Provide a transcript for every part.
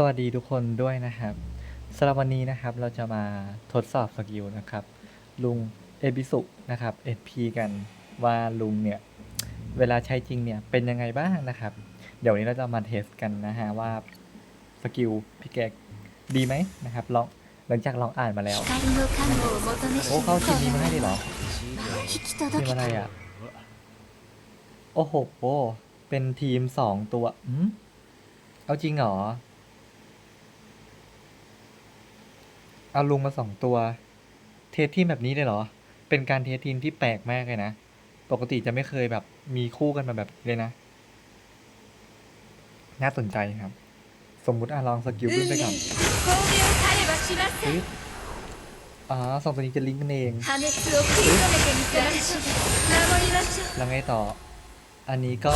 สวัสดีทุกคนด้วยนะครับสำหรับวันนี้นะครับเราจะมาทดสอบสกิลนะครับ ลุงเอบิสุนะครับ SP กันว่าลุงเนี่ยเวลาใช้จริงเนี่ยเป็นยังไงบ้างนะครับ เดี๋ยวนี้เราจะมาเทสกันนะฮะว่าสกิลพี่แกดีไหมนะครับลองหลังจากลองอ่านมาแล้วโอ้เข้าทีมนี้มาให้ดีหรอทีมอะไรอะโอ้โหเป็นทีมสองตัวอืมเอาจริงเหรอ เอาลุงมาสองตัว เทสทีมแบบนี้เลยเหรอ เป็นการเทสทีมที่แปลกมากเลยนะ ปกติจะไม่เคยแบบมีคู่กันมาแบบเลยนะ น่าสนใจครับ สมมุติอะลองสกิลขึ้นไปก่อนอ๋อสองตัวนี้จะลิงก์กันเอง แล้วไงต่อ อันนี้ก็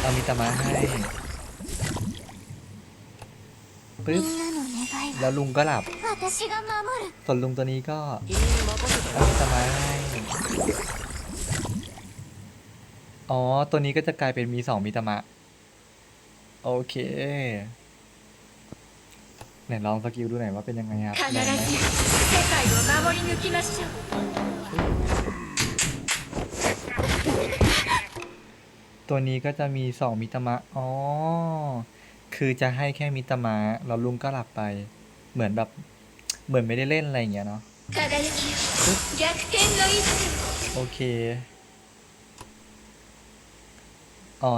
เอามีตมาให้ปึ๊บ แล้วลุงก็หลับ ส่วนลุงตัวนี้ก็สมายอ๋อ ตัวนี้ก็จะกลายเป็นมีสองมิตมะ โอเคไหนลองสกิลดูหน่อยว่าเป็นยังไงครับตัวนี้ก็จะมีสองมิตมะ อ๋อ คือจะให้แค่มิตามาแล้วลุงก็หลับไป เหมือนแบบ เหมือนไม่ได้เล่นอะไรอย่างเงี้ยเนาะโอเคอ๋อ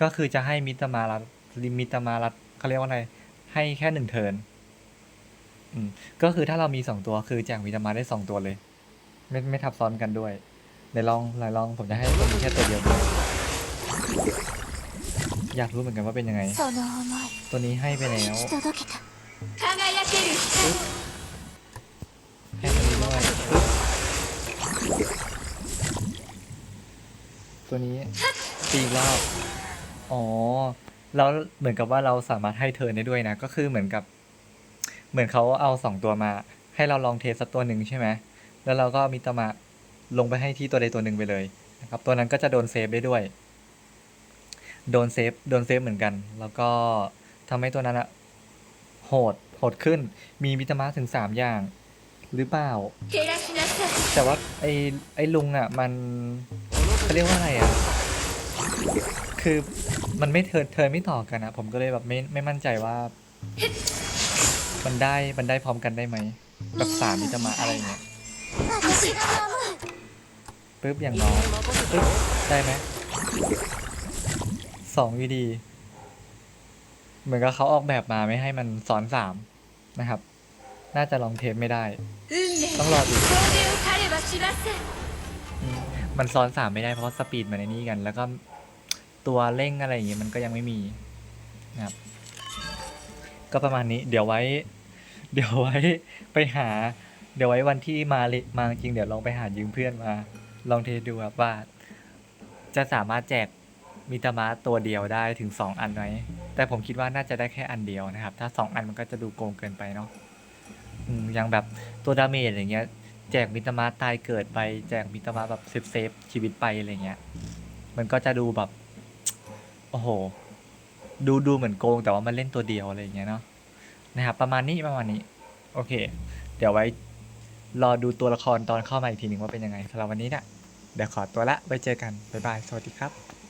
ก็คือจะให้มิตามารัดมิตามารัดเขาเรียกว่าอะไร ให้แค่หนึ่งเทินอืมก็คือถ้าเรามีสองตัวคือแจกมิตามาได้สองตัวเลย ไม่ไม่ทับซ้อนกันด้วยเดี๋ยวลองลองผมจะให้คนแค่ตัวเดียว อยากรู้เหมือนกันว่าเป็นยังไง その思い ตัวนี้ให้ไปแล้ว 引き届けた輝ける光 ให้ตัวนี้ด้วยปึ๊บตัวนี้ตีอีกรอบ อ๋อ แล้วเหมือนกับว่าเราสามารถให้เทิร์นได้ด้วยนะ ก็คือเหมือนกับ เหมือนเขาเอาสองตัวมา ให้เราลองเทสสักตัวหนึ่งใช่ไหม แล้วเราก็มิตามะลงไปให้ที่ตัวใดตัวหนึ่งไปเลยนะครับ ตัวนั้นก็จะโดนเซฟได้ด้วย โดนเซฟโดนเซฟเหมือนกัน แล้วก็ทำให้ตัวนั้นอะโหดโหดขึ้น มีวิตามาถึงสามอย่าง หรือเปล่า แต่ว่าไอ้ไอ้ลุงอะมันเขาเรียกว่าอะไรอะคือมันไม่เธอเธอไม่ต่อกันอะผมก็เลยแบบไม่ไม่มั่นใจว่า มันได้มันได้พร้อมกันได้ไหมแบบสามวิตามาอะไรเงี้ยปึ๊บอย่างน้อยปึ๊บได้ไหม สองอยู่ดี เหมือนกับเขาออกแบบมาไม่ให้มันซ้อนสามนะครับ น่าจะลองเทปไม่ได้ ต้องรออีกมันซ้อนสามไม่ได้เพราะสปีดมันในนี้กัน แล้วก็ตัวเร่งอะไรอย่างเงี้ยมันก็ยังไม่มีนะครับ ก็ประมาณนี้ เดี๋ยวไว้ เดี๋ยวไว้ไปหา เดี๋ยวไว้วันที่มาเลมาจริงเดี๋ยวลองไปหายืมเพื่อนมา ลองเทสดูครับว่า จะสามารถแจก มิตามะตัวเดียวได้ถึงสองอันไหมแต่ผมคิดว่าน่าจะได้แค่อันเดียวนะครับ ถ้าสองอันมันก็จะดูโกงเกินไปเนาะอืมอย่างแบบตัวดาเมจอย่างเงี้ย แจกมิตามะตายเกิดไป แจกมิตามะแบบเซฟเซฟชีวิตไปอะไรเงี้ย มันก็จะดูแบบ โอ้โห ดูดูเหมือนโกง แต่ว่ามันเล่นตัวเดียวอะไรเงี้ยเนาะ นะครับประมาณนี้ประมาณนี้ โอเค เดี๋ยวไว้รอดูตัวละครตอนเข้ามาอีกทีหนึ่งว่าเป็นยังไงสำหรับวันนี้เนี่ยเดี๋ยวขอตัวละไว้เจอกัน บ๊ายบาย สวัสดีครับ